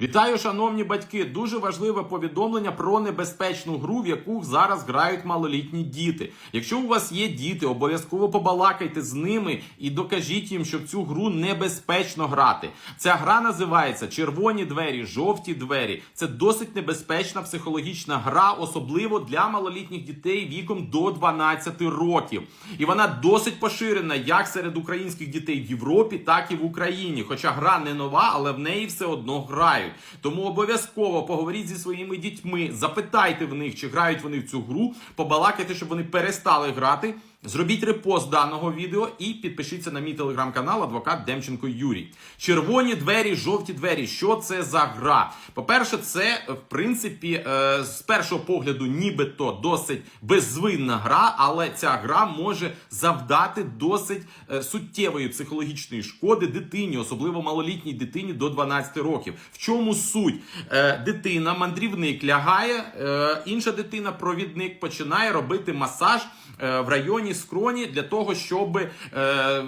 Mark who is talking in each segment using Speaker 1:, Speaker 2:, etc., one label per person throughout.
Speaker 1: Вітаю, шановні батьки! Дуже важливе повідомлення про небезпечну гру, в яку зараз грають малолітні діти. Якщо у вас є діти, обов'язково побалакайте з ними і докажіть їм, що в цю гру небезпечно грати. Ця гра називається Червоні двері, жовті двері. Це досить небезпечна психологічна гра, особливо для малолітніх дітей віком до 12 років. І вона досить поширена як серед українських дітей в Європі, так і в Україні. Хоча гра не нова, але в неї все одно грають. Тому обов'язково поговоріть зі своїми дітьми, запитайте в них, чи грають вони в цю гру, побалакайте, щоб вони перестали грати. Зробіть репост даного відео і підпишіться на мій телеграм-канал Адвокат Демченко Юрій. Червоні двері, жовті двері. Що це за гра? По-перше, це в принципі е, з першого погляду, нібито досить беззвинна гра, але ця гра може завдати досить е, суттєвої психологічної шкоди дитині, особливо малолітній дитині до 12 років. В чому суть? Е, Дитина, мандрівник лягає, е, інша дитина, провідник, починає робити масаж е, в районі скроні для того, щоб е,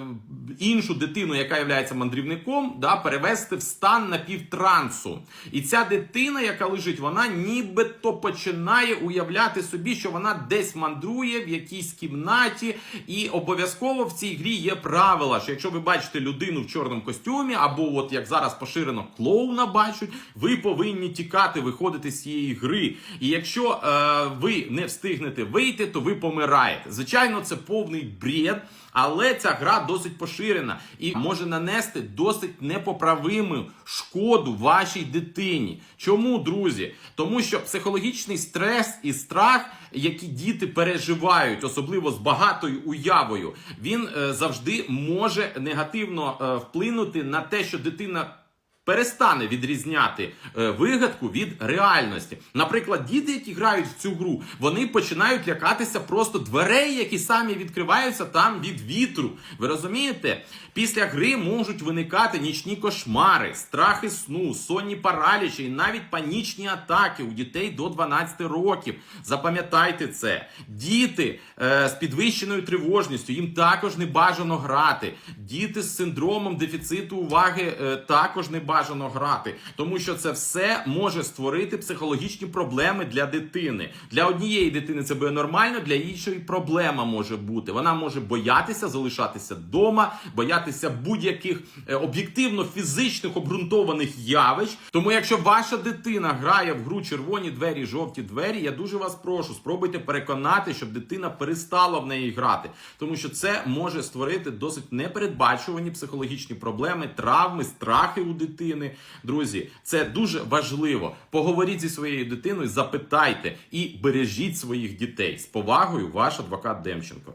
Speaker 1: іншу дитину, яка є мандрівником, да, перевести в стан напівтрансу. І ця дитина, яка лежить, вона нібито починає уявляти собі, що вона десь мандрує в якійсь кімнаті, і обов'язково в цій грі є правила, що якщо ви бачите людину в чорному костюмі, або от як зараз поширено клоуна бачать, ви повинні тікати, виходити з цієї гри. І якщо е, ви не встигнете вийти, то ви помираєте. Звичайно, це повний бред, але ця гра досить поширена і може нанести досить непоправиму шкоду вашій дитині. Чому, друзі? Тому що психологічний стрес і страх, які діти переживають, особливо з багатою уявою, він е, завжди може негативно е, вплинути на те, що дитина. Перестане відрізняти е, вигадку від реальності. Наприклад, діти, які грають в цю гру, вони починають лякатися просто дверей, які самі відкриваються там від вітру. Ви розумієте? Після гри можуть виникати нічні кошмари, страхи сну, сонні паралічі і навіть панічні атаки у дітей до 12 років. Запам'ятайте це. Діти е, з підвищеною тривожністю, їм також не бажано грати. Діти з синдромом дефіциту уваги е, також не бажано грати, тому що це все може створити психологічні проблеми для дитини. Для однієї дитини це буде нормально, для іншої проблема може бути. Вона може боятися залишатися вдома, боятися будь-яких е, об'єктивно фізичних обґрунтованих явищ. Тому, якщо ваша дитина грає в гру червоні двері, жовті двері, я дуже вас прошу, спробуйте переконати, щоб дитина перестала в неї грати, тому що це може створити досить непередбачувані психологічні проблеми, травми, страхи у дитини. Друзі, це дуже важливо. Поговоріть зі своєю дитиною, запитайте і бережіть своїх дітей з повагою, ваш адвокат Демченко.